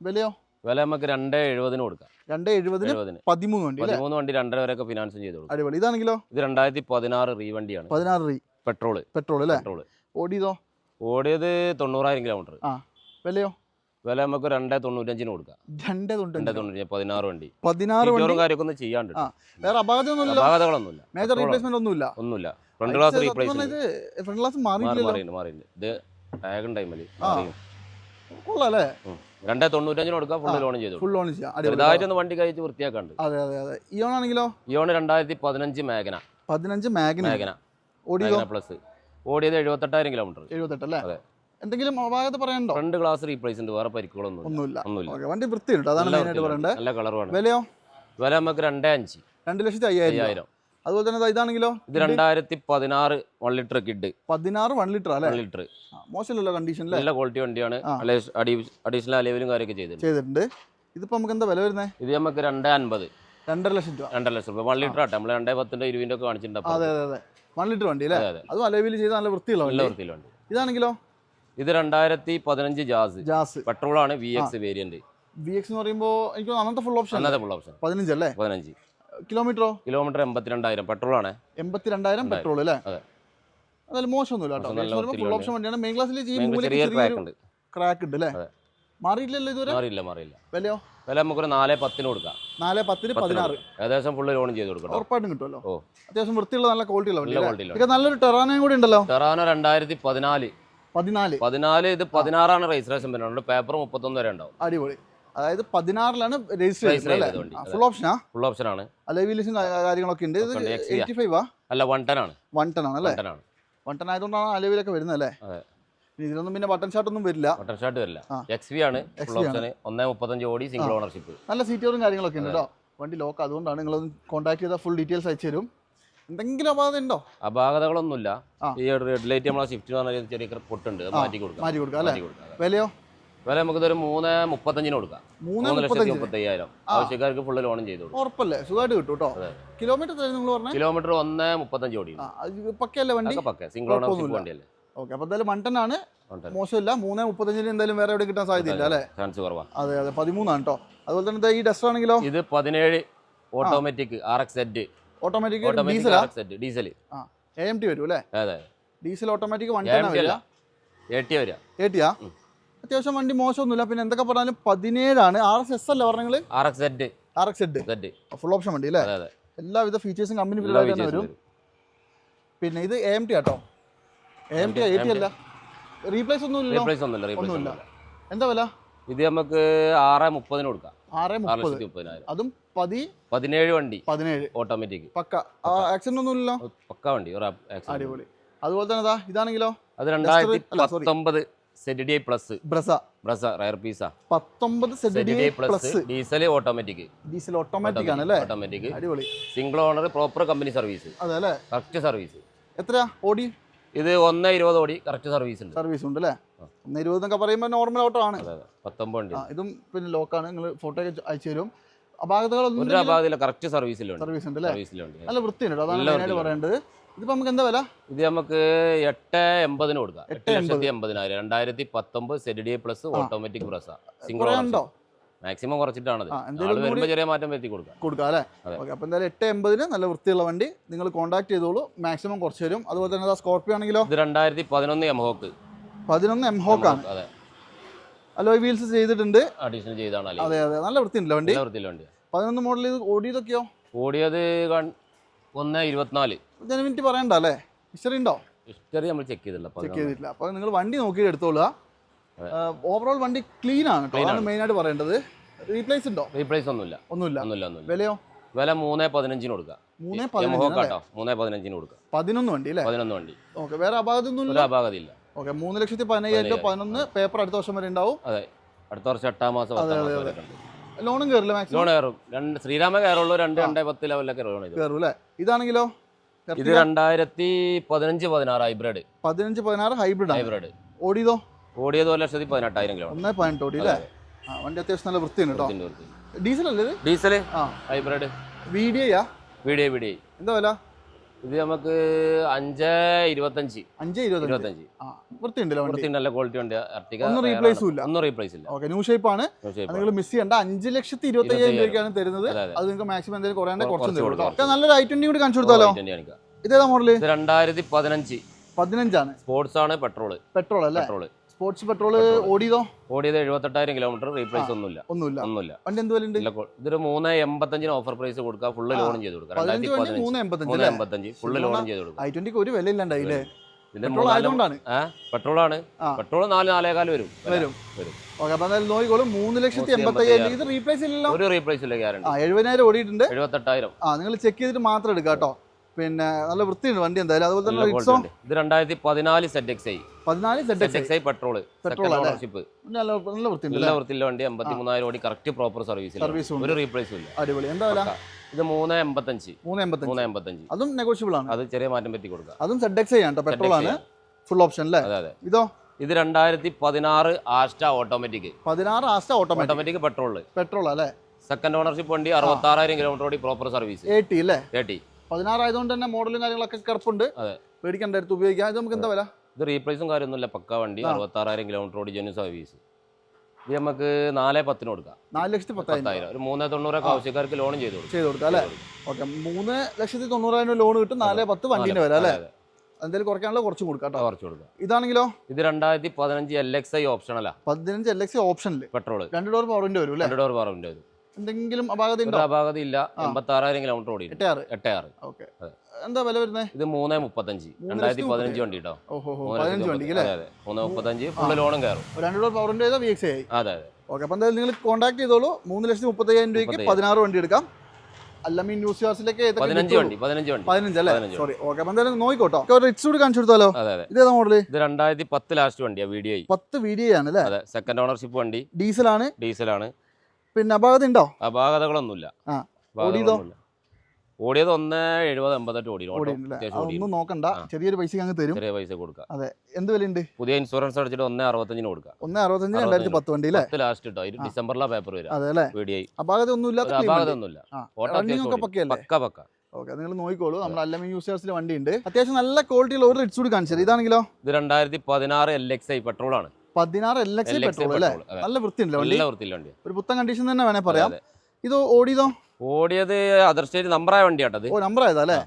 വിലയോ? വില നമുക്ക് രണ്ട് എഴുപതിന് കൊടുക്കാം. രണ്ട് എഴുപതിന് എഴുപതിന്. പതിമൂന്ന് വണ്ടി അല്ലേ? പതിമൂന്ന് വണ്ടി രണ്ടര വരെയൊക്കെ ഫിനാൻസും ചെയ്ത് കൊടുക്കും. അടിപൊളി. ഇതാണെങ്കിലോ? ഇത് രണ്ടായിരത്തി പതിനാറ് റീ വണ്ടിയാണ്. പതിനാറ് റീ. പെട്രോൾ. പെട്രോൾ അല്ലേ? പെട്രോൾ. ഓടിയതോ? ഓടിയത് തൊണ്ണൂറായിരം കിലോമീറ്റർ ആ. വിലയോ? വില നമുക്ക് രണ്ടേ തൊണ്ണൂറ്റഞ്ചിന് കൊടുക്കാം. രണ്ട് രണ്ടേ തൊണ്ണൂറ്റഞ്ച് തൊണ്ണൂറ്റി പതിനാറ് വണ്ടി. പതിനാറ് വണ്ടി? കാര്യമൊക്കെ ഒന്നും ചെയ്യാണ്ട് ആ. വേറെ അപാകതയൊന്നുമില്ല അപാകതകളൊന്നുമില്ല മേജർ Petrol റീപ്ലേസ്മെന്റ് ഒന്നുമില്ല? ഒന്നുമില്ല. ഫ്രണ്ട് ഗ്ലാസ് സത്യം റീപ്ലേസ് പറഞ്ഞാ ഇത് ഫ്രണ്ട് ഗ്ലാസ് മാറി മാറിയില്ലല്ലോ മാറിയിട്ടുണ്ട്. മാറിയിട്ടുണ്ട്. ഇത് ടാഗും ടൈമിൽ ആ. കൊള്ളാം അല്ലേ? രണ്ടേ തൊണ്ണൂറ്റഞ്ചിന് കൊടുക്കുക ഫുൾ ലോൺ ചെയ്തു ഫുൾ ലോൺ ചെയ്യാം. ചെറുതായിട്ടൊന്ന് വണ്ടി കഴിച്ച് വൃത്തിയാക്കാണ്ട്. അതെ അതെ അതെ. ഇയോൺ ആണെങ്കിലോ ഇയോൺ രണ്ടായിരത്തി പതിനഞ്ച് മേഘന പതിനഞ്ച് മേഘന മേഘന ഓടിയോ? പ്ലസ് ഓടിയത് എഴുപത്തെട്ടായിരം കിലോമീറ്റർ എഴുപത്തെട്ട് അല്ലേ? അതെ. എന്തെങ്കിലും അപാകത പറയണ്ടോ ഫ്രണ്ട് ഗ്ലാസ് റീപ്ലേസ് ഉണ്ട് വേറെ പരിക്കുകളൊന്നും ഒന്നുമില്ല. ഒന്നുമില്ല. വണ്ടി വൃത്തിയുണ്ട് അതാണ് മെയിനായിട്ട്. പറയേണ്ടത് നല്ല കളറുമാണ് വിലയോ? വില നമുക്ക് രണ്ടേ അഞ്ച്. രണ്ട് ലക്ഷത്തി അയ്യായിരം അയ്യായിരം. അതുപോലെ തന്നെ ഇതാണെങ്കിലോ? ഇത് രണ്ടായിരത്തി പതിനാറ് വൺ ലിറ്റർ കിഡ് പതിനാറ് വൺ ലിറ്റർ അല്ലേ ലിറ്റർ മോശമല്ല കണ്ടീഷൻ നല്ല ക്വാളിറ്റി വണ്ടിയാണ്. അഡീഷണൽ അലേവലും കാര്യമൊക്കെ ചെയ്തിട്ടുണ്ട്. ചെയ്തിട്ടുണ്ട്. ഇതിപ്പോ നമുക്ക് എന്താ വില വരുന്നത് ഇത് നമുക്ക് രണ്ടേ അൻപത്. രണ്ടര ലക്ഷം രൂപ. രണ്ടര ലക്ഷം രൂപ. വൺ ലിറ്റർ ആട്ടെ. നമ്മൾ രണ്ടേ പത്തിന്റെ ഇരുപതിന്റെ ഒക്കെ കാണിച്ചിട്ടുണ്ട് അതെ അതെ അതെ. വൺ ലിറ്റർ വണ്ടി അല്ലേ? അതെ അലവിൽ ചെയ്ത നല്ല വൃത്തിയുള്ള നല്ല വണ്ടി. ഇതാണെങ്കിലോ? ഇത് രണ്ടായിരത്തി പതിനഞ്ച് ജാസ്. ജാസ്. പെട്രോൾ ആണ് V X variant V X എന്ന് പറയുമ്പോൾ എനിക്ക് അങ്ങനത്തെ അന്നത്തെ ഫുൾ ഓപ്ഷൻ അന്നത്തെ ഫുൾ ഓപ്ഷൻ പതിനഞ്ച് അല്ലേ? പതിനഞ്ച്. കിലോമീറ്ററോ? കിലോമീറ്റർ എൺപത്തിരണ്ടായിരം. പെട്രോൾ ആണ് എൺപത്തി രണ്ടായിരം പെട്രോൾ അല്ലേ? അതെ. അതായത് മോശമൊന്നുമില്ല ഫുൾ ഓപ്ഷൻ വണ്ടിയാണ്. മെയിൻ ക്ലാസ്സിൽ ക്രാക്ക് ഉണ്ട്. അല്ലേ. മാറിയില്ലല്ലോ ഇതുവരെ? മാറിയില്ല മാറിയില്ല. വിലയോ? വില നമുക്കൊരു നാല് പത്തിന് കൊടുക്കാം. നാല് പത്തിന് പതിനാറ്. ഏകദേശം ഫുള്ള് ലോൺ ചെയ്ത് കൊടുക്കണം ഉറപ്പായിട്ടും കിട്ടുമല്ലോ. ഓ. അത്യാവശ്യം വൃത്തിയുള്ള നല്ല ക്വാളിറ്റി ഉള്ള നല്ലൊരു ടെറാനയും കൂടി ഉണ്ടല്ലോ. ടെറാനോ രണ്ടായിരത്തി പതിനാല്. പതിനാല്. പതിനാല് ഇത് പതിനാറാണ് രജിസ്ട്രേഷൻ വരുന്നത് പേപ്പർ മുപ്പത്തൊന്ന് വരെ ഉണ്ടാവും. അടിപൊളി. അതായത് പതിനാറിലാണ് രജിസ്റ്റർ ചെയ്തത്. ഫുൾ ഓപ്ഷനാ ഫുൾ ഓപ്ഷൻ ആണ്. അലവിലേഷൻ കാര്യങ്ങളൊക്കെ ഉണ്ട്. ഇത്. എയ്റ്റി ഫൈവ് അല്ല വൺ ടെൻ ആണ്. വൺ ടൺ ആണ് അല്ലേ? വൺ ടെൻ ടൺ ആയതുകൊണ്ടാണ് അലവിലൊക്കെ വരുന്നത് അല്ലേ? ഇതിലൊന്നും പിന്നെ ബട്ടൺ ഷാട്ട് ഒന്നും വരില്ല. ബട്ടൺ ഷാർട്ട് വരില്ല. എക്സ് വി ആണ്. ഫുൾ ഓപ്ഷൻ ഒന്നേ മുപ്പത്തഞ്ച് ഓടി സിംഗിൾ ഓണർഷിപ്പ് നല്ല സീറ്റുകളും കാര്യങ്ങളൊക്കെ ഉണ്ട് കേട്ടോ. വണ്ടി ലോക്ക് അതുകൊണ്ടാണ് നിങ്ങളൊന്ന് കോൺടാക്ട് ചെയ്താൽ ഫുൾ ഡീറ്റെയിൽസ് അയച്ചു തരും. എന്തെങ്കിലും അപാകത ഉണ്ടോ? അപാകതകളൊന്നുമില്ല. ഈ റെഡ് ലൈറ്റ് നമ്മളെ പറഞ്ഞ ചെറിയ പൊട്ടുണ്ട്. മാറ്റി കൊടുക്കാം. മാറ്റി കൊടുക്കാം അല്ലേ? വിലയോ? വില നമുക്കിതൊരു മൂന്ന് മുപ്പത്തഞ്ചിന് കൊടുക്കാം. മൂന്ന് ലക്ഷത്തി മുപ്പത്തയ്യായിരം. ആവശ്യക്കാർക്ക് ഫുള്ള് ലോണും ചെയ്തു ഉറപ്പല്ലേ? സുഖമായിട്ട് കിട്ടും കേട്ടോ. കിലോമീറ്റർ നിങ്ങൾ പറഞ്ഞു? കിലോമീറ്റർ ഒന്ന് മുപ്പത്തഞ്ച് ഓടി പക്കയല്ലേ വണ്ടി? പക്ക. Single owner. വണ്ടിയല്ലേ. ഓക്കെ അപ്പൊ എന്തായാലും വൺ ടൺ ആണ് മോശമില്ല. മൂന്ന് മുപ്പത്തഞ്ചിന് എന്തായാലും വേറെ എവിടെ കിട്ടാൻ സാധ്യതയില്ല അല്ലേ? ചാൻസ് കുറവാ. അതെ അതെ. പതിമൂന്നാണ് കേട്ടോ അതുപോലെ തന്നെ ഈ ഡസ്റ്റർ ആണെങ്കിലോ? ഇത് പതിനേഴ് automatic R X Z automatic diesel diesel A M T വരും അല്ലേ? Diesel automatic one A ton T വരില്ല എ ടി വരിക. ഏട്ടിയാ ഉം. അത്യാവശ്യം വണ്ടി മോശമൊന്നുമില്ല. പിന്നെ എന്തൊക്കെ പറഞ്ഞാലും പതിനേഴാണ്. ആർ എസ് എസ് അല്ലേ പറഞ്ഞത് R X Z R X Z full option വണ്ടി അല്ലേ? എല്ലാവിധ ഫീച്ചേഴ്സും കമ്പനി തന്നെ വരും. പിന്നെ ഇത് A M T auto A M T A T അല്ല. റീപ്ലേസ് ഒന്നും റീപ്ലേസ് ഒന്നുമില്ല റീപ്ലേസ് ഒന്നുമില്ല. ഒന്നുമില്ല. എന്താ വില? ഇത് നമുക്ക് ആറ് മുപ്പതിന് കൊടുക്കാം. ആറ് മുപ്പത്. അതും പതി പതിനേഴ് വണ്ടി. പതിനേഴ്. ഓട്ടോമാറ്റിക് പക്ക. ആക്സിഡന്റ് ഒന്നും ഇല്ലല്ലോ? പക്ക വണ്ടി. അടിപൊളി. അതുപോലെ തന്നെ ഇതാ ഇതാണെങ്കിലോ? അത് രണ്ടായിരത്തി. പത്തൊമ്പത്. Z D plus Brezza Brezza rare പീസ പത്തൊമ്പത് ZDI plus diesel automatic diesel automatic ആണ് അല്ലേ? ഓട്ടോമാറ്റിക് അടിപൊളി. Single owner proper company service അതെ അല്ലേ? കറക്റ്റ് സർവീസ് എത്രയാ? ഓടി? ഇത് ഒന്ന് ഇരുപത് ഓടി കറക്റ്റ് സർവീസ് ഉണ്ട്. സർവീസ് ഉണ്ട് അല്ലേ. ഒന്ന് ഇരുപത് എന്നൊക്കെ പറയുമ്പോൾ നോർമൽ ഓട്ടോ ആണ്. പത്തൊമ്പത് ഇതും പിന്നെ ലോക്കാണ് നിങ്ങൾ ഫോട്ടോ ഒക്കെ അയച്ചു തരും. അപാകതകളൊന്നും കറക്റ്റ് സർവീസിലുണ്ട് സർവീസ് ഉണ്ട് അല്ലേ? സർവീസിലുണ്ട് നല്ല വൃത്തിയുണ്ട്. അതാണ് മെയിനായിട്ട് പറയേണ്ടത്. ഇതിപ്പോ നമുക്ക് എന്താ വില? ഇത് നമുക്ക് എട്ട് എൺപതിന് കൊടുക്കാം. എട്ട് ലക്ഷത്തി എൺപതിനായിരം. രണ്ടായിരത്തി പത്തൊമ്പത് Z D plus automatic Brezza single ഉണ്ടോ? മാക്സിമം കുറച്ചിട്ടാണത്. വരുമ്പോൾ ചെറിയ മാറ്റം വരുത്തി കൊടുക്കാം. കൊടുക്കാം അല്ലേ. ഓക്കെ അപ്പോൾ എന്തായാലും എട്ട് എൺപതിന് നല്ല വൃത്തിയുള്ള വണ്ടി നിങ്ങൾ കോൺടാക്ട് ചെയ്തോളൂ. മാക്സിമം കുറച്ച് തരും അതുപോലെ തന്നെ സ്കോർപ്പിയോ ആണെങ്കിലോ? ഇത് രണ്ടായിരത്തി പതിനൊന്ന് എംഹോക്ക് പതിനൊന്ന് എം ആണ്. അതെ. അലോയ് വീൽസ് ചെയ്തിട്ടുണ്ട്. അഡീഷണൽ ചെയ്താണ് അതെ അതെ. നല്ല വൃത്തിയുണ്ടല്ലോ വണ്ടി. വണ്ടി പതിനൊന്ന് മോഡൽ ഇത് ഓടിയതൊക്കെയോ? ഓടിയത് ഒന്ന് ഇരുപത്തിനാല്. ജന മിനിറ്റ് പറയണ്ട അല്ലേ? ഹിസ്റ്ററി ഉണ്ടോ? ഹിസ്റ്ററി നമ്മൾ ചെക്ക് ചെയ്തില്ല ചെക്ക് ചെയ്തിട്ടില്ല. അപ്പോൾ നിങ്ങൾ വണ്ടി നോക്കിയിട്ട് എടുത്തോളുക. ഓവറോൾ വണ്ടി ക്ലീൻ ആണ് കേട്ടോ അതാണ് മെയിൻ ആയിട്ട് പറയേണ്ടത്. റീപ്ലേസ് ഉണ്ടോ? റീപ്ലേസ് ഒന്നുമില്ല. ഒന്നുമില്ല. ഒന്നുമില്ല ഒന്നുമില്ല. വിലയോ? വില മൂന്ന് പതിനഞ്ചിന് കൊടുക്കുക മൂന്ന് പതിനഞ്ച് മൂന്ന് പതിനഞ്ചിന് കൊടുക്കുക പതിനൊന്ന് വണ്ടി അല്ലേ? പതിനൊന്ന് വണ്ടി. ഓക്കെ വേറെ അപാകതൊന്നും അപാകത ഇല്ല ഓക്കെ മൂന്ന് ലക്ഷത്തി പതിനയ്യായിരം രൂപ പതിനൊന്ന് പേപ്പർ അടുത്ത വർഷം വരെ ഉണ്ടാവും? അതെ. അടുത്ത വർഷം എട്ടാം മാസം ലോണും കയറില്ല മാക്സിമം ലോൺ കയറും. രണ്ട് ശ്രീരാമ കയറുള്ളൂ രണ്ട് രണ്ടേ പത്ത് ലെവലിലൊക്കെ ലോൺ കയറും അല്ലേ? ഇതാണെങ്കിലോ? ഇത് രണ്ടായിരത്തി പതിനഞ്ച് പതിനാറ് ഹൈബ്രിഡ് പതിനഞ്ച് പതിനാറ് ഹൈബ്രിഡ് ഹൈബ്രിഡ് ഓടിയതോ? ഓടിയത് ഒരു ലക്ഷത്തി പതിനെട്ടായിരം കിലോ ഒന്നേ പതിനെട്ട് ഓടി അല്ലേ വണ്ടി അത്യാവശ്യം നല്ല വൃത്തിയുണ്ട് കേട്ടോ. ഡീസൽ അല്ലേ ഡീസൽ ആ. ഹൈബ്രിഡ് വീഡിയോയാ വീഡിയോ വീഡിയോ എന്താ വില? ഇത് നമുക്ക് അഞ്ച് ഇരുപത്തഞ്ച്. അഞ്ച് ഇരുപത്തഞ്ച്. വൃത്തിയുണ്ടല്ലോ വൃത്തി നല്ല ക്വാളിറ്റി ഉണ്ട് Ertiga ഒന്നും rare ഇല്ല. ഒന്നും റീപ്ലേസ് ഇല്ല. ഓക്കെ ന്യൂ ഷേപ്പ് ആണ്. നിങ്ങൾ മിസ് ചെയ്യണ്ട. അഞ്ച് ലക്ഷത്തി ഇരുപത്തി അയ്യായിരം രൂപയ്ക്കാണ് തരുന്നത്. അതെ, നിങ്ങൾക്ക് മാക്സിമം എന്തെങ്കിലും കുറയാണ്ട് കുറച്ച് കൊടുക്കാം. നല്ലൊരു ഐ ട്വന്റി കൂടി കാണിച്ചു കൊടുത്താലോ. ഇതേതാ മോഡൽ ഇത് രണ്ടായിരത്തി പതിനഞ്ച്. പതിനഞ്ചാണ്. സ്പോർട്സ് ആണ് പെട്രോൾ പെട്രോൾ അല്ലേ? Petrol sports petrol. ഓടിയതോ? ഓടിയത് എഴുപത്തെട്ടായിരം കിലോമീറ്റർ റീപ്ലേസ് ഒന്നുമില്ല. ഒന്നുമില്ല. ഒന്നുമില്ല. വണ്ടി എന്ത് വില ഉണ്ട് ഇല്ല, കൊ- ഇതൊരു മൂന്ന് എൺപത്തഞ്ചിന് ഓഫർ പ്രൈസ് കൊടുക്കുക ഫുള്ള് ആ. ലോണും ചെയ്ത് കൊടുക്കുക. രണ്ടായിരത്തി മൂന്ന് എൺപത്തഞ്ച് ഫുള്ള് ലോണും ചെയ്ത് കൊടുക്കുക. ഐ ട്വന്റിക്ക് ഒരു വില ഇല്ലാണ്ടായില്ലേ പെട്രോൾ ആണ്. പെട്രോൾ നാല് നാലേകാൽ വരും. വരും. വരും. നോക്കിക്കോളും മൂന്ന് ലക്ഷത്തി എൺപത്തയ്യായിരം ഇത് റീപ്ലേസ് ഇല്ലല്ലോ? ഒരു റീപ്ലേസ് ഇല്ല ഗ്യാരണ്ടി എഴുപതിനായിരം ഓടിയിട്ടുണ്ട്. എഴുപത്തെട്ടായിരം. ആ നിങ്ങൾ ചെക്ക് ചെയ്തിട്ട് മാത്രം എടുക്കാം കേട്ടോ പിന്നെ നല്ല വൃത്തിയുണ്ട് വണ്ടി എന്തായാലും. അതുപോലെ തന്നെ റിക്സോ ഇത് രണ്ടായിരത്തി പതിനാല് സെറ്റ് എക്സ് ഐ. പതിനാല് Z Z X I petrol Petrol ownership നല്ല നല്ല വൃത്തിയുണ്ട് നല്ല വൃത്തിയുള്ള വണ്ടി എൺപത്തി മൂന്നായിരം ഓടി കറക്റ്റ് പ്രോപ്പർ സർവീസ് സർവീസ് ഒരു റീപ്ലേസും ഇല്ല. അടിപൊളി. എന്താ വില? ഇത് മൂന്ന് എൺപത്തഞ്ച്. മൂന്ന് എൺപത്തഞ്ച്. മൂന്ന് എൺപത്തഞ്ച്. അതും നെഗോഷ്യബിൾ ആണ്. അത് ചെറിയ മാറ്റം പറ്റി കൊടുക്കുക അതും സെഡ് എക്സ് ഐ ആണ് പെട്രോൾ ആണ്. ഫുൾ ഓപ്ഷൻ അല്ലേ അതെ അതെ. ഇതോ? ഇത് രണ്ടായിരത്തി പതിനാറ് ആസ്റ്റ ഓട്ടോമാറ്റിക് പതിനാറ് Asta automatic automatic petrol petrol അല്ലേ? സെക്കൻഡ് ഓണർഷിപ്പ് വണ്ടി അറുപത്താറായിരം കിലോമീറ്റർ ഓടി പ്രോപ്പർ സർവീസ് എ ടി അല്ലേ? തേർട്ടി പതിനാറ് ആയതുകൊണ്ട് തന്നെ മോഡലും കാര്യങ്ങളൊക്കെ കിടപ്പുണ്ട് അതെ. എടുത്ത് ഉപയോഗിക്കാം. ഇത് നമുക്ക് എന്താ വില? ഇത് റീപ്ലേസും കാര്യമൊന്നുമില്ല. പക്ക വണ്ടി അറുപത്തി അറുപത്താറായിരം കിലോമീറ്റർ ഓടി ജെന്യു സർവീസ് ഇത് നമുക്ക് നാല് പത്തിന് കൊടുക്കാം. നാല് ലക്ഷത്തി പത്തായിരം. ഒരു മൂന്ന് തൊണ്ണൂറൊക്കെ ആവശ്യക്കാർക്ക് ലോൺ ചെയ്തു കൊടുക്കും. ചെയ്ത് കൊടുക്കാം അല്ലേ? ഓക്കെ. മൂന്ന് ലക്ഷത്തി തൊണ്ണൂറായിരം ലോൺ കിട്ടും. നാല് പത്ത് വണ്ടീന്റെ വില അല്ലേ. എന്തെങ്കിലും കുറയ്ക്കാനുള്ള കുറച്ചും കൊടുക്കാം കേട്ടോ. കുറച്ച് കൊടുക്കാം. ഇതാണെങ്കിലോ? ഇത് രണ്ടായിരത്തി പതിനഞ്ച് എൽ എക്സ് ഐ ഓപ്ഷനല്ല പതിനഞ്ച് എൽ എക്സ് ഓപ്ഷനിൽ പെട്രോൾ. രണ്ട് ഡോർ പവറിന്റെ വരും അല്ലേ? രണ്ട് ഡോർ പവറിന്റെ ഇത് എന്തെങ്കിലും അപാകത ഉണ്ടോ അപാകത ഇല്ല. എൺപത്തി ആറായിരം കിലോമീറ്റർ ഓടി എട്ടാറ്. ആറ് ഓക്കെ എന്താ വില വരുന്നത്? ഇത് മൂന്ന് മുപ്പത്തഞ്ച്. രണ്ടായിരത്തി പതിനഞ്ച് വണ്ടി കേട്ടോ പതിനഞ്ച് മുപ്പത്തി- അല്ലേ? അതെ അതെ. മൂന്ന് മുപ്പത്തഞ്ച് ഫുള്ള് ലോണും കയറും. രണ്ട് ഡോർ പവറിന്റെ വി എക്സ് ആയി അതെ അതെ. ഓക്കെ അപ്പം എന്തായാലും നിങ്ങൾ കോൺടാക്ട് ചെയ്തോളൂ. മൂന്ന് ലക്ഷത്തി മുപ്പത്തയ്യായിരം രൂപയ്ക്ക്. പതിനാറ് വണ്ടി എടുക്കാം. അല്ലമീൻ ന്യൂസ് ഏതൊക്കെ പതിനഞ്ച് വണ്ടി പതിനഞ്ച് വണ്ടി. പതിനഞ്ച് അല്ലേ? സോറി ഓക്കെ അപ്പം എന്തായാലും നോക്കിക്കോട്ടോ. ഒരു കൂടി കാണിച്ചു കൊടുത്താലോ? ഇതേതാ മോഡൽ ഇത് രണ്ടായിരത്തി പത്ത് ലാസ്റ്റ് വണ്ടിയാണ് വീഡിയോ പത്ത് വി ഡി ആണ് അല്ലേ? സെക്കൻഡ് ഓണർഷിപ്പ് വണ്ടി. ഡീസലാണ് ഡീസലാണ് പിന്നെ അപാകത ഉണ്ടോ? അപാകതകളൊന്നുമില്ല. അപാകതകളൊന്നുമില്ല. ഓടിയത്? ഒന്ന് എഴുപത് എൺപത്തെട്ട് അതൊന്നും നോക്കണ്ട. ചെറിയൊരു പൈസ അങ്ങ് തരും. ചെറിയ പൈസ കൊടുക്കാം. എന്ത് വിലയുണ്ട്? പുതിയ ഇൻഷുറൻസ് അടിച്ചിട്ട് ഒന്ന് അറുപത്തഞ്ചിന് കൊടുക്കാം. ഒന്ന് അറുപത്തഞ്ച് രണ്ടായിരത്തി പത്ത് വണ്ടി അല്ലേ ലാസ്റ്റ് ഇട്ടോ ഇത് ഡിസംബറിലാ പേപ്പർ വരും അതെ അല്ലേ? അപാകത ഒന്നും ഒന്നുമില്ല പക്ക പക്ക. ഓക്കെ നിങ്ങൾ നോക്കിക്കോളൂ. നമ്മൾ അല്ലമീൻ യൂസേഴ്സിൽ വണ്ടി ഉണ്ട് അത്യാവശ്യം നല്ല ക്വാളിറ്റിയുള്ള ഒരു റിറ്റ്സ് കൂടി കാണിച്ചത്. ഇതാണെങ്കിലോ? ഇത് രണ്ടായിരത്തി പതിനാറ് എൽ എക്സ് ഐ പെട്രോൾ ആണ്. പതിനാറ് എൽ എക്സ് പെട്രോൾ അല്ലേ. നല്ല വൃത്തിയുണ്ടല്ലോ വണ്ടി? നല്ല വൃത്തിയില്ല വണ്ടി ഒരു പുത്തൻ കണ്ടീഷൻ തന്നെ വേണേ പറയാം. ഇത് ഓടിയതോ? ഓടിയത് അതർ സ്റ്റേറ്റ് നമ്പറായ വണ്ടിയാട്ടത് ഓ നമ്പർ ആയതാ അല്ലേ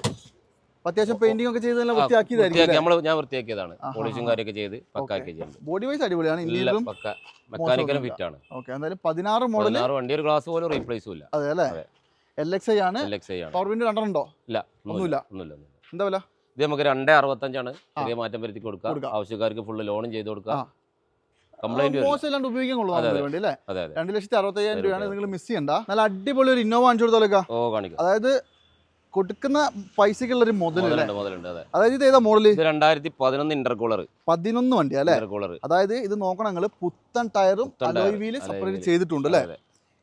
അത്യാവശ്യം പെയിന്റിംഗ് ഒക്കെ ചെയ്ത് വൃത്തിയാക്കിയതായിരിക്കും ഞാൻ വൃത്തിയാക്കിയതാണ്. പോളിഷും. കാര്യമൊക്കെ ചെയ്ത് പക്കാക്കി ബോഡി വൈസ് അടിപൊളിയാണ്. ഇല്ല ഇന്ത്യയിലും പക്ക മെക്കാനിക്കലും. ഫിറ്റ് ആണ്. ഓക്കെ എന്തായാലും പതിനാറ് മോഡൽ പതിനാറ് വണ്ടി ഒരു ഗ്ലാസ് പോലും റീപ്ലേസും ഇല്ല. അതെ അല്ലേ? അതെ. എൽ എക്സ് ഐ ആണ്. പവർ വിൻഡ് രണ്ടെണ്ണോ ഇല്ല ഒന്നുമില്ല. ഒന്നുമില്ല. എന്താ വില? ഇത് നമുക്ക് രണ്ടേ അറുപത്തഞ്ചാണ്. ചെറിയ മാറ്റം വരുത്തി കൊടുക്കാം. കൊടുക്കാം. ആവശ്യക്കാർക്ക് ഫുള്ള് ലോണും ചെയ്ത് കൊടുക്കാം. ആ. കംപ്ലൈന്റ് ഉപയോഗിക്കാൻ കൊള്ളും വേണ്ടി അല്ലേ? രണ്ട് ലക്ഷത്തി രൂപയാണ് നിങ്ങൾ മിസ് ചെയ്യണ്ട. നല്ല അടിപൊളി ഒരു ഇന്നോവ കാണിച്ചു കൊടുത്താലൊക്കെ ഓ കാണിക്കാം. അതായത് കൊടുക്കുന്ന പൈസക്കുള്ള ഒരു മുതലുണ്ട് അതായത് ഇത് ഏതാ രണ്ടായിരത്തി പതിനൊന്ന് ഇന്റർകൂളർ പതിനൊന്ന് വണ്ടി അല്ലേ? അതായത് ഇത് നോക്കണം നിങ്ങൾ പുത്തൻ ടയറും സെപ്പറേറ്റ് ചെയ്തിട്ടുണ്ട് അല്ലേ?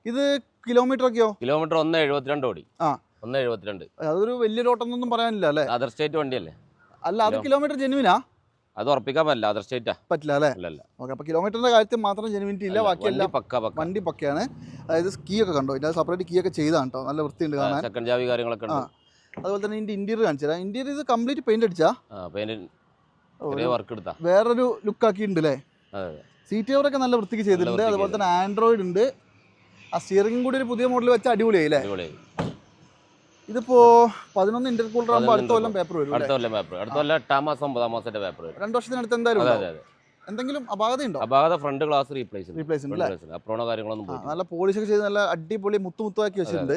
ഇത് കിലോമീറ്റർ ഒക്കെയോ? കിലോമീറ്റർ ഒന്ന് എഴുപത്തിരണ്ട് ഓടി. ആ. ഒന്ന് എഴുപത്തിരണ്ട്. അതൊരു വലിയൊരു ഓട്ടം ഒന്നും പറയാനില്ല അല്ലേ? അതർ സ്റ്റേറ്റ് വണ്ടിയല്ലേ? അല്ല അത് കിലോമീറ്റർ ജെനുവിനാ അത് ഉറപ്പിക്കാൻ പറ്റില്ല അതർ സ്റ്റേറ്റാ പറ്റില്ല അല്ലേ? അല്ലല്ല ഓക്കെ അപ്പോൾ കിലോമീറ്ററിന്റെ കാര്യത്തിൽ മാത്രം ജെനുവിനിറ്റി ഇല്ല ബാക്കിയെല്ലാം പക്ക പക്ക. വണ്ടി പക്കയാണ്. അതായത് കീ ഒക്കെ കണ്ടോ? ഇതിന്റെ സെപ്പറേറ്റ് കീ ഒക്കെ ചെയ്താണ് കേട്ടോ നല്ല വൃത്തിയുണ്ട് കാണാൻ. സെക്കൻഡ് ജാവി കാര്യങ്ങളൊക്കെ ഉണ്ട്. അതുപോലെ തന്നെ ഇതിന്റെ ഇന്റീരിയർ കാണിച്ചു തരാം. ഇന്റീരിയർ ഇത് കംപ്ലീറ്റ് പെയിന്റ് അടിച്ചാ? ചെറിയ വർക്ക് എടുത്താ. വേറൊരു ലുക്ക് ആക്കിയിട്ടുണ്ട് അല്ലേ? സീറ്റ് കവറൊക്കെ നല്ല വൃത്തിക്ക് ചെയ്തിട്ടുണ്ട്. അതുപോലെ തന്നെ ആൻഡ്രോയിഡ് ഉണ്ട്. ആ സ്റ്റിയറിംഗും കൂടി ഒരു പുതിയ മോഡൽ വെച്ച് അടിപൊളിയായി അല്ലേ? ഇതിപ്പോ പതിനൊന്ന് ഇന്റർകൂളർ ആകുമ്പോൾ അടുത്ത കൊല്ലം പേപ്പർ വരും അടുത്ത കൊല്ലം പേപ്പർ അടുത്ത കൊല്ലം എട്ടാം മാസം ഒമ്പതാം മാസത്തെ പേപ്പർ വരും. രണ്ടു വർഷത്തിനടുത്ത് എന്തായാലും അതെ അതെ എന്തെങ്കിലും അപാകത ഉണ്ടോ? അപാകത ഫ്രണ്ട് ഗ്ലാസ് റീപ്ലേസ് റീപ്ലേസ് അപ്രോണോ കാര്യങ്ങളൊന്നും പോയി നല്ല പോളിഷ് ഒക്കെ ചെയ്ത് നല്ല അടിപൊളി മുത്തു മുത്തുവാക്കി വെച്ചിട്ടുണ്ട്.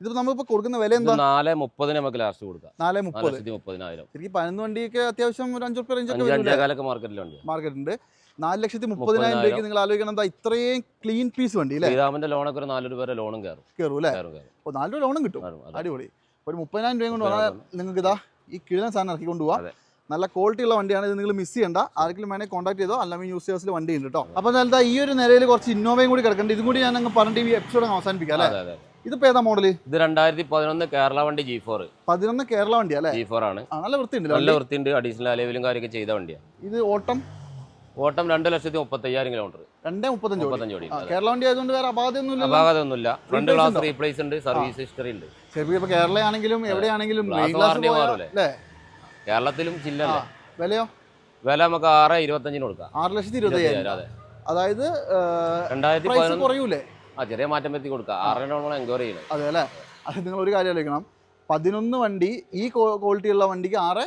ഇതിപ്പോ നമ്മളിപ്പോ കൊടുക്കുന്ന വില എന്താ? നാല് മുപ്പതിന് നമുക്ക് ലാസ്റ്റ് കൊടുക്കാം. നാല് മുപ്പത്. മുപ്പതിനായിരം. ശരിക്കും പതിനൊന്ന് വണ്ടിയൊക്കെ അത്യാവശ്യം ഒരു അഞ്ചു റുപ്യ റേഞ്ച് ഒക്കെ അഞ്ച് വരും അഞ്ചേകാലൊക്കെ മാർക്കറ്റിൽ വണ്ടി. മാർക്കറ്റ് ഉണ്ട് നാല് ലക്ഷത്തി മുപ്പതിനായിരം രൂപയ്ക്ക് നിങ്ങൾ ആലോചിക്കണം എന്താ ഇത്രയും ക്ലീൻ പീസ് വണ്ടി അല്ലേ? ശ്രീരാമന്റെ ലോണൊക്കെ ഒരു നാല് രൂപ ലോണും കയറും. കയറും അല്ലേ? അപ്പോൾ നാല് രൂപ ലോണും കിട്ടും. അടിപൊളി. ഒരു മുപ്പതിനായിരം രൂപയും കൊണ്ട് വന്നാൽ നിങ്ങൾക്ക് ഇതാ ഈ കിഴിഞ്ഞ സാധനം ഇറക്കി കൊണ്ടുപോകാം നല്ല ക്വാളിറ്റി ഉള്ള വണ്ടിയാണ്. ഇത് നിങ്ങൾ മിസ് ചെയ്യണ്ട. ആർക്കെങ്കിലും വേണേൽ കോൺടാക്ട് ചെയ്തോ? അല്ലെങ്കിൽ യൂസ് യൂസേഴ്സിൽ വണ്ടി ഉണ്ട് കേട്ടോ അപ്പോൾ എന്താ ഈ ഒരു നിലയിൽ കുറച്ച് ഇന്നോവയും കൂടി കിടക്കുന്നുണ്ട് ഇതും കൂടി ഞാൻ അങ്ങ് പറഞ്ഞിട്ട് ഈ എപ്പിസോഡ് അവസാനിപ്പിക്കാം അല്ലേ? അതെ ഏതാ മോഡൽ ഇത് രണ്ടായിരത്തി പതിനൊന്ന് കേരള വണ്ടി ജി ഫോർ പതിനൊന്ന് കേരള വണ്ടി അല്ലേ? ജി ഫോർ ആണ്. നല്ല വൃത്തിയുണ്ട് നല്ല വൃത്തിയുണ്ട്. അഡീഷണൽ അലവിലും കാര്യമൊക്കെ ചെയ്ത വണ്ടിയാ. ഇത് ഓട്ടം? ഓട്ടം രണ്ട് ലക്ഷത്തി മുപ്പത്തയ്യായിരം കിലോമീറ്റർ രണ്ടേ മുപ്പത്തഞ്ച് ഓടി മുപ്പത്തഞ്ച് ഓടി കേരള വണ്ടി ആയതുകൊണ്ട് വേറെ അപാകതയൊന്നും ഇല്ലല്ലോ അപാകതമൊന്നുമില്ല ഫ്രണ്ട് ഗ്ലാസ് റീപ്ലേസ് ഉണ്ട്? സർവീസ് ഹിസ്റ്ററി ഉണ്ട്. ശരി ഇപ്പൊ കേരള ആണെങ്കിലും എവിടെയാണെങ്കിലും കേരളത്തിലും ചില്ല വിലയോ? വില നമുക്ക് ആറ് ഇരുപത്തഞ്ചിന് കൊടുക്കാം. ആറ് ലക്ഷത്തി ഇരുപത്തി അയ്യായിരം അതായത് രണ്ടായിരത്തി കുറയൂലേ? ആ ചെറിയ മാറ്റം വരുത്തി കൊടുക്കാം ആറിന് നമ്മൾ എൻക്വയറി ചെയ്യണം. അതെ അല്ലേ അത് നിങ്ങൾ ഒരു കാര്യം ആലോചിക്കണം. പതിനൊന്ന് വണ്ടി ഈ ക്വാളിറ്റി ഉള്ള വണ്ടിക്ക് ആറ്?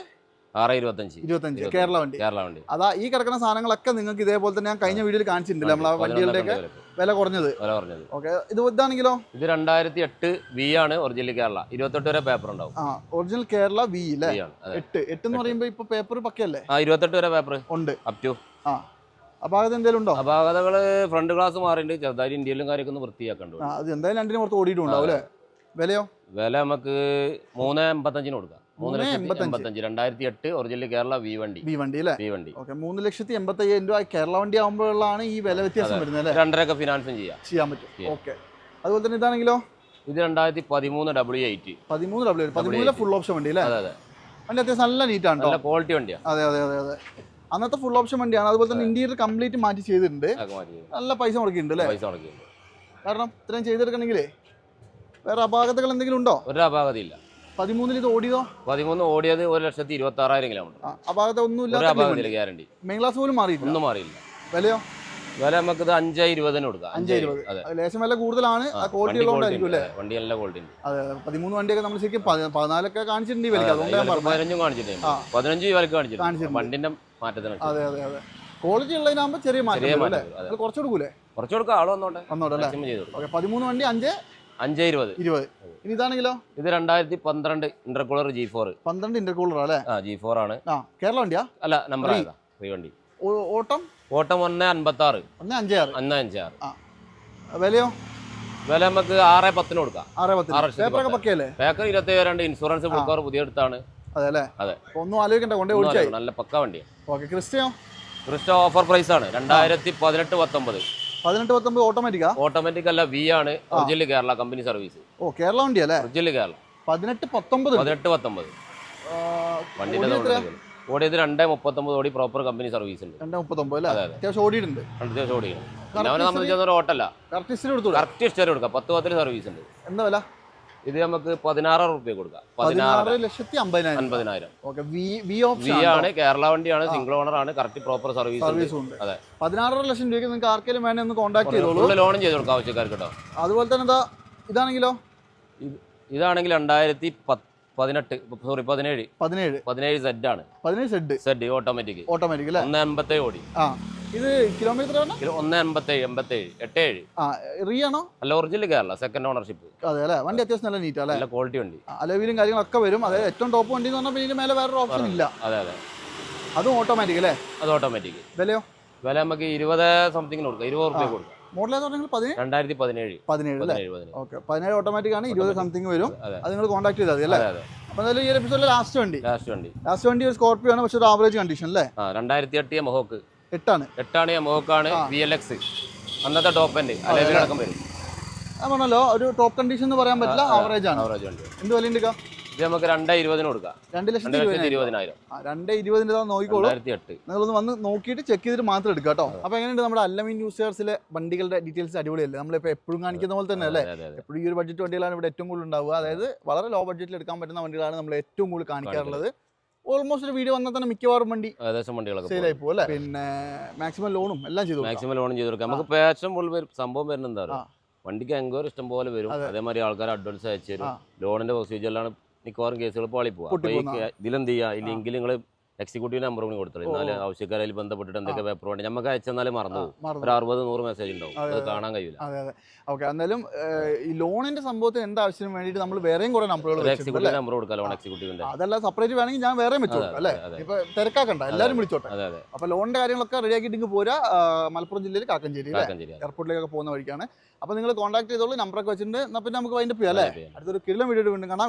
ആറ് ഇരുപത്തഞ്ച്. ഇരുപത്തഞ്ച്. കേരള വണ്ടി. കേരള വണ്ടി. അതാ ഈ കിടക്കുന്ന സാധനങ്ങളൊക്കെ നിങ്ങൾക്ക് ഇതേപോലെ തന്നെ ഞാൻ കഴിഞ്ഞ വീഡിയോയിൽ കാണിച്ചിട്ടുണ്ട് നമ്മൾ ആ വണ്ടികളുടെ ഒക്കെ വില കുറഞ്ഞത്. വില കുറഞ്ഞത്. ഓക്കെ ഇത് ഇതാണെങ്കിലോ? ഇത് രണ്ടായിരത്തി എട്ട് വി ആണ് ഒറിജിനൽ കേരള. ഇരുപത്തെട്ട് വരെ പേപ്പർ ഉണ്ടാവും. ആ ഒറിജിനൽ കേരള വി അല്ലേ എട്ട്. എട്ട്. എന്ന് പറയുമ്പോൾ ഇപ്പൊ പേപ്പർ പക്കയല്ലേ? ആ ഇരുപത്തെട്ട് വരെ പേപ്പർ ഉണ്ട്. അപ് ടു ആ. അപാകത എന്തെങ്കിലും ഉണ്ടോ? അപാകതകൾ ഫ്രണ്ട് ഗ്ലാസ് മാറിയിട്ടുണ്ട്. ചെറുതായിട്ട് ഇന്ത്യയിലും കാര്യമൊക്കെ ഒന്ന് വൃത്തിയാക്കണ്ടോ അത് എന്തായാലും രണ്ടിനും പുറത്ത് ഓടിയിട്ടുണ്ടാവും അല്ലേ? വിലയോ? വില നമുക്ക് മൂന്ന് എൺപത്തഞ്ചിന് കൊടുക്കാം. മൂന്ന് ലക്ഷത്തി എൺപത്തഞ്ച്. രണ്ടായിരത്തി എട്ട് ഒറിജിനൽ കേരള വി വണ്ടി. വി വണ്ടി അല്ലേ? വി വണ്ടി. ഓക്കെ മൂന്ന് ലക്ഷത്തി എൺപത്തി അയ്യായിരം രൂപ കേരള വണ്ടി ആകുമ്പോഴാണ് ഈ വില വ്യത്യാസം വരുന്നത് അല്ലേ? രണ്ടരയൊക്കെ ഫിനാൻസും ചെയ്യാം. ചെയ്യാൻ പറ്റും. ഓക്കെ. അതുപോലെ തന്നെ ഇതാണെങ്കിലോ? ഇത് രണ്ടായിരത്തി പതിമൂന്ന് ഡബ്ല്യു എയ്റ്റ് പതിമൂന്ന് ഡബ്ല്യൂ പതിമൂന്നിലെ ഫുൾ ഓപ്ഷൻ വണ്ടി അല്ലേ? അതെ അതെ. വണ്ടി അത്യാവശ്യം നല്ല നീറ്റാണ് നല്ല ക്വാളിറ്റി വണ്ടിയാണ് അതെ അതെ അതെ അതെ. അന്നത്തെ ഫുൾ ഓപ്ഷൻ വണ്ടിയാണ്. അതുപോലെ തന്നെ ഇന്റീരിയർ കംപ്ലീറ്റ് മാറ്റി ചെയ്തിട്ടുണ്ട്. നല്ല പൈസ മുടക്കിയിട്ടുണ്ട് അല്ലേ? പൈസ മുടക്കിയിട്ടുണ്ട്. കാരണം ഇത്രയും ചെയ്തെടുക്കണമെങ്കിലേ വേറെ അപാകതകൾ എന്തെങ്കിലും ഉണ്ടോ? ഒരു അപാകതയില്ല പതിമൂന്നിൽ ഇത് ഓടിയതോ? പതിമൂന്ന് ഓടിയത് ഒരു ലക്ഷത്തി ഇരുപത്തി ആറായിരം കിലോമീറ്റർ അപാകത അപാകതയില്ല ഗ്യാരണ്ടി മെയിൻ ക്ലാസ് പോലും മാറിയില്ല ഒന്നും മാറിയില്ല വിലയോ? വില നമുക്ക് ഇത് അഞ്ച് ഇരുപതിന് കൊടുക്കാം. അഞ്ചേ ഇരുപത്. ലേശം വില കൂടുതലാണ്. ക്വാളിറ്റി വണ്ടി ഉള്ളതുകൊണ്ടായിരിക്കും quality അല്ലേ വണ്ടി നല്ല ക്വാളിറ്റി അതെ പതിമൂന്ന് വണ്ടിയൊക്കെ നമ്മൾ ശരിക്കും പതി- പതിനാലൊക്കെ കാണിച്ചിട്ടുണ്ട് വിലക്ക് അതുകൊണ്ട് പതിനഞ്ചും കാണിച്ചിട്ടുണ്ട്. പതിനഞ്ച് വിലക്ക് കാണിച്ചിട്ടുണ്ട്. വണ്ടിന്റെ മാറ്റത്തിന് അതെ അതെ അതെ. ക്വാളിറ്റി ഉള്ളതിനാകുമ്പോൾ ചെറിയ മാറ്റം അല്ലേ? കുറച്ച് കൊടുക്കൂലേ? കുറച്ച് വന്നോട്ടെ. വന്നോട്ടെ പതിമൂന്ന് വണ്ടി അഞ്ച്? അഞ്ച് ഇരുപത്. ഇരുപത്. ഇനി ഇതാണെങ്കിലോ? ഇത് രണ്ടായിരത്തി പന്ത്രണ്ട് ഇന്റർകൂളർ ജി ഫോർ പന്ത്രണ്ട് ഇന്റർകൂളർ അല്ലേ ആ ജി ഫോർ ആണ്. ആ കേരള വണ്ടിയാ? അല്ല നമ്പർ ഫ്രീ വണ്ടി. ഓട്ടം? ഓട്ടം ഒന്ന് അൻപത്തി ആറ് ഒന്ന് അഞ്ചേ ആറ് ഒന്ന് അഞ്ച് ആറ് വിലയോ? വില നമുക്ക് ആറ് പത്തിന് കൊടുക്കാം. ആറ് പത്തിന്. പേപ്പറൊക്കെ പത്ത്. പക്കയല്ലേ? പേക്കർ ഇരുപത്തി രണ്ട് ഇൻഷുറൻസ് കൊടുക്കാറ് പുതിയ എടുത്താണ്. അതെ. അതെ. ഒന്നും ആലോചിക്കണ്ട കൊണ്ടേ ഓടിച്ചായി. നല്ല പക്ക വണ്ടിയാണ് ഓക്കെ ക്രിസ്റ്റയോ? ക്രിസ്റ്റ ഓഫർ പ്രൈസ് ആണ് രണ്ടായിരത്തി പതിനെട്ട് പത്തൊമ്പത്. പതിനെട്ട് പത്തൊമ്പത് ഓട്ടോമാറ്റിക്കാ ഓട്ടോമാറ്റിക് അല്ല വി ആണ് ഒറിജിനൽ കേരള കമ്പനി സർവീസ് ഓ കേരള വണ്ടി അല്ലേ? ഒറിജിനൽ കേരള. പതിനെട്ട് പത്തൊമ്പത് പതിനെട്ട് പത്തൊമ്പത്. എത്രയാ? ഓടിയത് രണ്ടേ മുപ്പത്തൊമ്പത് ഓടി പ്രോപ്പർ കമ്പനി സർവീസ് ഉണ്ട്. രണ്ടേ മുപ്പത്തൊമ്പത് അല്ലേ? അതെ, അതെ. അത്യാവശ്യം ഓടിയിട്ടുണ്ട്. അത്യാവശ്യം Correct അവനെ സംബന്ധിച്ചിടത്തോളം ഓട്ടല്ല കറക്റ്റ് ഇസ്റ്റിൽ കൊടുത്തു കറക്റ്റ് ഇഷ്ടം കൊടുക്കാം. പത്ത് സർവീസ് ഉണ്ട്. എന്താ വില? ഇത് നമുക്ക് പതിനാറ് റുപ്യ കൊടുക്കാം. പതിനാറ് ലക്ഷത്തി അമ്പതിനായിരം വി ആണ് കേരള വണ്ടിയാണ് സിംഗിൾ ഓണർ ആണ് കറക്റ്റ് പ്രോപ്പർ സർവീസ് അതെ. പതിനാറര ലക്ഷം രൂപയ്ക്ക് നിങ്ങൾക്ക് ആർക്കെങ്കിലും വേണേ ഒന്ന് കോൺടാക്ട് ചെയ്തോളൂ. ലോണും ചെയ്ത് കൊടുക്കാം ആവശ്യക്കാർക്ക് കേട്ടോ. അതുപോലെ തന്നെ ഇതാണെങ്കിലോ? ഇതാണെങ്കിൽ രണ്ടായിരത്തി പതിനെട്ട് സോറി പതിനേഴ്. പതിനേഴ്. പതിനേഴ് സെഡ് ആണ്. പതിനേഴ് സെഡ് സെഡ് ഓട്ടോമാറ്റിക് ഓട്ടോമാറ്റിക് അല്ലേ? ഒന്ന് എൺപത്തേഴ് ഓടി. ആ. ഇത് കിലോമീറ്റർ ആണ്? ഒന്ന് എൺപത്തേഴ് എൺപത്തേഴ് എട്ടേഴ്. ആ റീ ആണോ? അല്ല ഒറിജിനൽ കേരള സെക്കൻഡ് ഓണർഷിപ്പ് അതെ അല്ലേ? വണ്ടി അത്യാവശ്യം നല്ല നീറ്റ് അല്ലേ? നല്ല ക്വാളിറ്റി വണ്ടി. അലവിലും കാര്യങ്ങളൊക്കെ വരും. അതായത് ഏറ്റവും ടോപ്പ് വണ്ടി എന്ന് പറഞ്ഞാൽ പിന്നെ ഇതിന് മേലെ വേറൊരു ഓപ്ഷൻ ഇല്ല. അതെ അതെ. അതും ഓട്ടോമാറ്റിക് അല്ലേ? അത് ഓട്ടോമാറ്റിക് വിലയോ? വില നമുക്ക് ഇരുപത് സംതിങ്ങിന് കൊടുക്കാം. ഇരുപത് റുപ്യ കൊടുക്കാം. മോഡൽ രണ്ടായിരത്തി പതിനേഴ്. പതിനേഴ് അല്ലേ? ഓക്കെ പതിനേഴ്. ഓട്ടോമാറ്റിക് ആണ് ഇരുപത് സംതിങ് വരും. അതെ. നിങ്ങൾ കോൺടാക്ട് ചെയ്താൽ മതി അല്ലേ? അപ്പോൾ എന്തായാലും ഈ എപ്പിസോഡിലെ ലാസ്റ്റ് വണ്ടി. ലാസ്റ്റ് വണ്ടി. ലാസ്റ്റ് വണ്ടി ഒരു സ്കോർപ്പിയോ ആണ് പക്ഷേ ഒരു ആവറേജ് കണ്ടീഷൻ അല്ലേ? രണ്ടായിരത്തി എട്ട് മൊഹോക്ക് എട്ടാണ്. എട്ടാണ് മോഹക്കാണ് വി എൽ എക്സ് അന്നത്തെ ടോപ്പ് എൻഡ് അലവിലടക്കം വരും. പറഞ്ഞല്ലോ ഒരു ടോപ്പ് കണ്ടീഷൻ എന്ന് പറയാൻ പറ്റില്ല ആവറേജ് ആണ്. ആവറേജ് വണ്ടി. എന്ത് വില ഉണ്ട് ഇത് നമുക്ക് രണ്ടേ ഇരുപതിന് കൊടുക്കാം. രണ്ട് ലക്ഷത്തി ഇരുപതിനായിരം. രണ്ടേ ഇരുപതിന്റെ നോക്കിക്കോളൂ. നിങ്ങളൊന്ന് വന്ന് നോക്കിയിട്ട് ചെക്ക് ചെയ്തിട്ട് മാത്രം എടുക്കുക കേട്ടോ. അപ്പോൾ എങ്ങനെയുണ്ട് നമ്മുടെ അല്ലമീൻ യൂസേഴ്സിലെ വണ്ടികളുടെ ഡീറ്റെയിൽസ് അടിപൊളിയല്ലേ? നമ്മളിപ്പോൾ എപ്പോഴും കാണിക്കുന്ന പോലെ തന്നെ അല്ലേ? എപ്പോഴും ഈ ഒരു ബഡ്ജറ്റ് വണ്ടികളാണ് ഇവിടെ ഏറ്റവും കൂടുതൽ ഉണ്ടാവുക. അതായത് വളരെ ലോ ബഡ്ജറ്റിൽ എടുക്കാൻ പറ്റുന്ന വണ്ടികളാണ് നമ്മൾ ഏറ്റവും കൂടുതൽ കാണിക്കാറുള്ളത്. ഓൾമോസ്റ്റ് ഒരു വീഡിയോ വന്നാൽ തന്നെ മിക്കവാറും വണ്ടി ഏകദേശം വണ്ടികളൊക്കെ സെയിലായി പോകും. അല്ലേ? പിന്നെ മാക്സിമം ലോണും എല്ലാം ചെയ്തു. മാക്സിമം ലോണും ചെയ്തു കൊടുക്കാം നമുക്ക് പേഷൻ പോലെ വരും. സംഭവം വരുന്നത് എന്താ പറയുക വണ്ടിക്ക് എൻക്വയറി ഇഷ്ടം പോലെ വരും. അതെ. അതേമാതിരി ആൾക്കാർ അഡ്വാൻസ് അയച്ചു തരും. ലോണിന്റെ പ്രൊസീജിയറിലാണ് മിക്കവാറും കേസുകൾ പാളി പോവാ അപ്പൊ ഈ പൊട്ടിപ്പോകുന്ന. ഇതിലെന്ത് ചെയ്യുക ഇല്ലെങ്കിൽ നിങ്ങൾ നിങ്ങൾ എക്സിക്യൂട്ടീവ് നമ്പർ കൂടി കൊടുത്തത് എന്നാലും. ആവശ്യക്കാരായി ബന്ധപ്പെട്ടിട്ട് എന്തൊക്കെ പേപ്പർ വേണ്ടി നമുക്ക് അയച്ചെന്നാലും മറന്നു. ഒരു അറുപത് നൂറ് മെസ്സേജ് ഉണ്ടാവും. അത് കാണാൻ കഴിയില്ല. അതെ അതെ. ഓക്കെ എന്നാലും ഈ ലോണിന്റെ സംഭവത്തിന് എന്ത് ആവശ്യത്തിന് വേണ്ടിട്ട് നമ്മൾ വേറെയും കുറെ നമ്പറുകൾ എക്സിക്യൂട്ടീവ്? നമ്പർ കൊടുക്കാം ലോൺ എക്സിക്യൂട്ടീവിന്റെ അതല്ല സെപ്പറേറ്റ് വേണമെങ്കിൽ ഞാൻ വേറെ വെച്ചു അല്ലേ? ഇപ്പൊ തിരക്കാക്കണ്ട എല്ലാവരും വിളിച്ചോട്ടെ. അതെ അതെ. അപ്പൊ ലോണിന്റെ കാര്യങ്ങളൊക്കെ റെഡിയാക്കിയിട്ട് ഇങ്ങ് പോരാ മലപ്പുറം ജില്ലയിൽ കാക്കഞ്ചേരി എയർപോർട്ടിലേക്കൊക്കെ പോകുന്ന വഴിക്കാണ്. അപ്പൊ നിങ്ങൾ കോൺടാക്ട് ചെയ്തോളൂ നമ്പറൊക്കെ വെച്ചിട്ടുണ്ട്. പിന്നെ നമുക്ക് വൈൻഡപ്പ് ചെയ്യാം അല്ലേ? അടുത്തൊരു കിലോ വീഡിയോ വീണ്ടും കാണാം.